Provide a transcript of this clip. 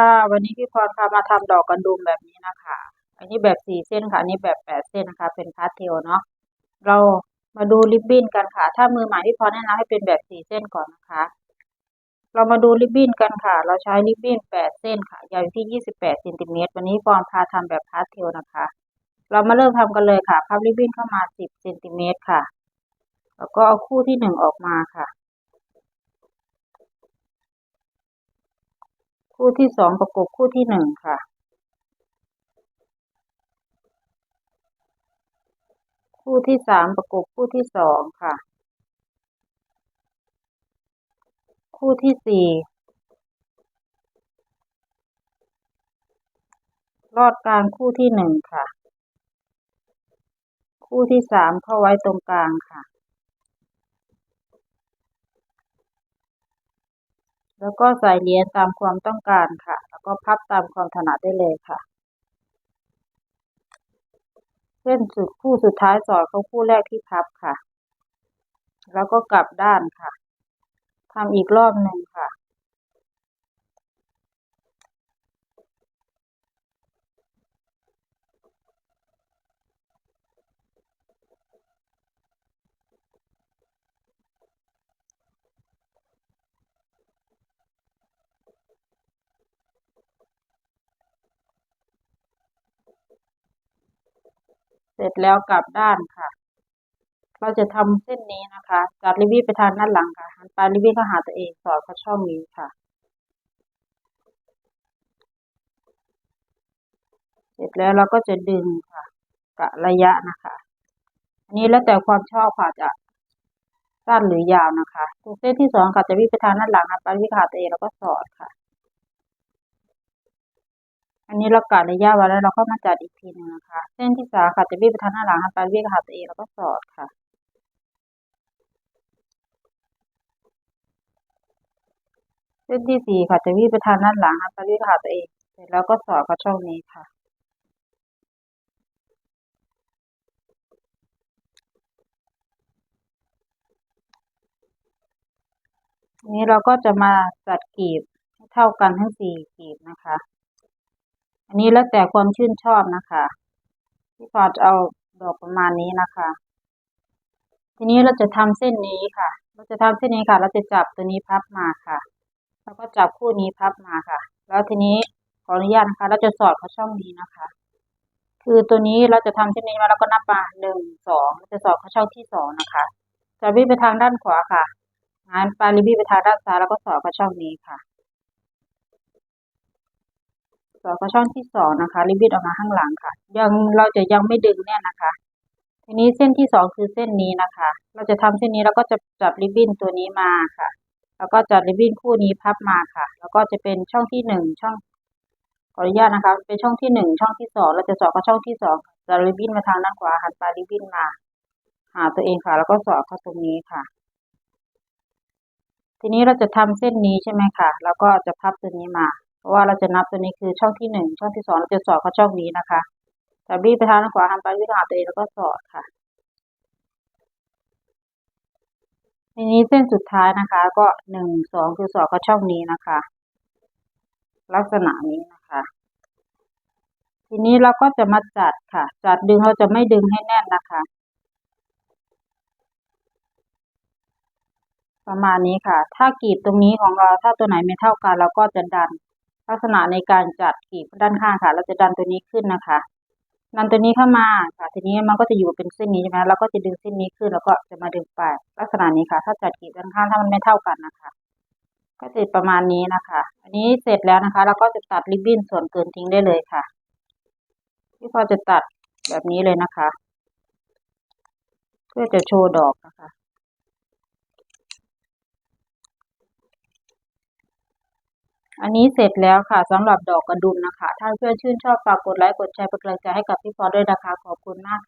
ค่ะวันนี้พี่พรพามาทำดอกกระดุมแบบนี้นะคะ อันนี้แบบสี่เส้นค่ะ อันนี้แบบแปดเส้นนะคะ เป็นพาสเทลเนาะ เรามาดูริบบิ้นกันค่ะ ถ้ามือใหม่พี่พรแนะนำให้เป็นแบบสี่เส้นก่อนนะคะ เรามาดูริบบิ้นกันค่ะ เราใช้ริบบิ้นแปดเส้นค่ะ ยาวที่ยี่สิบแปดเซนติเมตร วันนี้พรพาทำแบบพาสเทลนะคะ เรามาเริ่มทำกันเลยค่ะ พับริบบิ้นเข้ามาสิบเซนติเมตรค่ะ แล้วก็เอาคู่ที่หนึ่งออกมาค่ะ คู่ที่สองประกบคู่ที่หนึ่งค่ะ คู่ที่สามประกบคู่ที่สองค่ะ คู่ที่สี่ลอดกลางคู่ที่หนึ่งค่ะ คู่ที่สามเข้าไว้ตรงกลางค่ะ แล้วก็ใส่เหรียญตามความต้องการค่ะ แล้วก็พับตามความถนัดได้เลยค่ะ เส้นสุดคู่สุดท้ายสอดเข้าคู่แรกที่พับค่ะ แล้วก็กลับด้านค่ะทำอีกรอบหนึ่งค่ะ เสร็จแล้วกลับด้านค่ะ เราจะทำเส้นนี้นะคะจัดริบบิ้ไปทางด้านหลังค่ะหันปลายริบบิ้นเขาหาตัวเองสอดเข้าช่องนี้ค่ะ เสร็จแล้วเราก็จะดึงค่ะกะระยะนะคะ อันนี้แล้วแต่ความชอบค่ะจะสั้นหรือยาวนะคะตัวเส้นที่สองค่ะจะวิ่งไปทางด้านหลังนะปลายวิ่งขาตัวเองแล้วก็สอดค่ะ อันนี้เรากะระยะไว้แล้วเราก็มาจัดอีกทีหนึ่งนะคะ เส้นที่สามค่ะจะวิ่งไปทางด้าหลังนะปลายวิ่งขาตัวเองแล้วก็สอดค่ะ เส้นที่สี่ค่ะจะวิ่งไปทางด้านหลังนะปลายวิ่งขาตัวเองเสร็จแล้วก็สอดเข้าช่องนี้ค่ะนี้เราก็จะมาจัดกีบให้เท่ากันทั้งสี่กีบนะคะ อันนี้แล้วแต่ความชื่นชอบนะคะพี่พอจะเอาดอกประมาณนี้นะคะ ทีนี้เราจะทำเส้นนี้ค่ะ เราจะทำเส้นนี้ค่ะ เราจะจับตัวนี้พับมาค่ะ แล้วก็จับคู่นี้พับมาค่ะ แล้วทีนี้ขออนุญาตนะคะ เราจะสอดเข้าช่องนี้นะคะ คือตัวนี้เราจะทำเส้นนี้มาแล้วก็นับมาหนึ่งสองเราจะสอดเข้าช่องที่สองนะคะจะวิ่งไปทางด้านขวาค่ะงานปลายริบไปทางด้านซ้ายแล้วก็สอดเข้าช่องนี้ค่ะ สอดเข้าช่องที่สองนะคะริบบิ้นออกมาข้างหลังค่ะ ยังเราจะยังไม่ดึงเนี่ยนะคะ ทีนี้เส้นที่สองคือเส้นนี้นะคะ เราจะทำเส้นนี้แล้วก็จะจับริบบิ้นตัวนี้มาค่ะ แล้วก็จัดริบบิ้นคู่นี้พับมาค่ะ แล้วก็จะเป็นช่องที่หนึ่งช่องขออนุญาตนะคะ เป็นช่องที่หนึ่งช่องที่สองเราจะสอดเข้าช่องที่สองจัดริบบิ้นมาทางด้านขวาหันปลายริบบิ้นมา หาตัวเองค่ะ แล้วก็สอดเข้าตรงนี้ค่ะ ทีนี้เราจะทำเส้นนี้ใช่ไหมคะแล้วก็จะพับตัวนี้มา ราะว่าเราจะนับตัวนี้คือช่องที่หนึ่งช่องที่สองเราจะสอดเข้าช่องนี้นะคะจับรีบไปทางด้านขวาหันไปวิหาตัวเองแล้วก็สอดค่ะทีนี้เส้นสุดท้ายนะคะ ก็หนึ่งสองคือสอดเข้าช่องนี้นะคะ ลักษณะนี้นะคะ ทีนี้เราก็จะมาจัดค่ะ จัดดึงเราจะไม่ดึงให้แน่นนะคะ ประมาณนี้ค่ะ ถ้ากรีบตรงนี้ของเราถ้าตัวไหนไม่เท่ากัน เราก็จะดัน ลักษณะในการจัดกีบด้านข้างค่ะ เราจะดันตัวนี้ขึ้นนะคะดันตัวนี้เข้ามาค่ะ ทีนี้มันก็จะอยู่เป็นเส้นนี้ใช่ไหมเราก็จะดึงเส้นนี้ขึ้นแล้วก็จะมาดึงไป ลักษณะนี้ค่ะ ถ้าจัดกีบด้านข้างถ้ามันไม่เท่ากันนะคะ ก็จะประมาณนี้นะคะ อันนี้เสร็จแล้วนะคะ เราก็จะตัดริบบิ้นส่วนเกินทิ้งได้เลยค่ะ ที่พอจะตัดแบบนี้เลยนะคะ เพื่อจะโชว์ดอกนะคะ อันนี้เสร็จแล้วค่ะสำหรับดอกกระดุมนะคะ ถ้าเพื่อนชื่นชอบฝากกดไลค์กดแชร์เป็นกำลังใจให้กับพี่พอด้วยนะคะ ขอบคุณมากค่ะ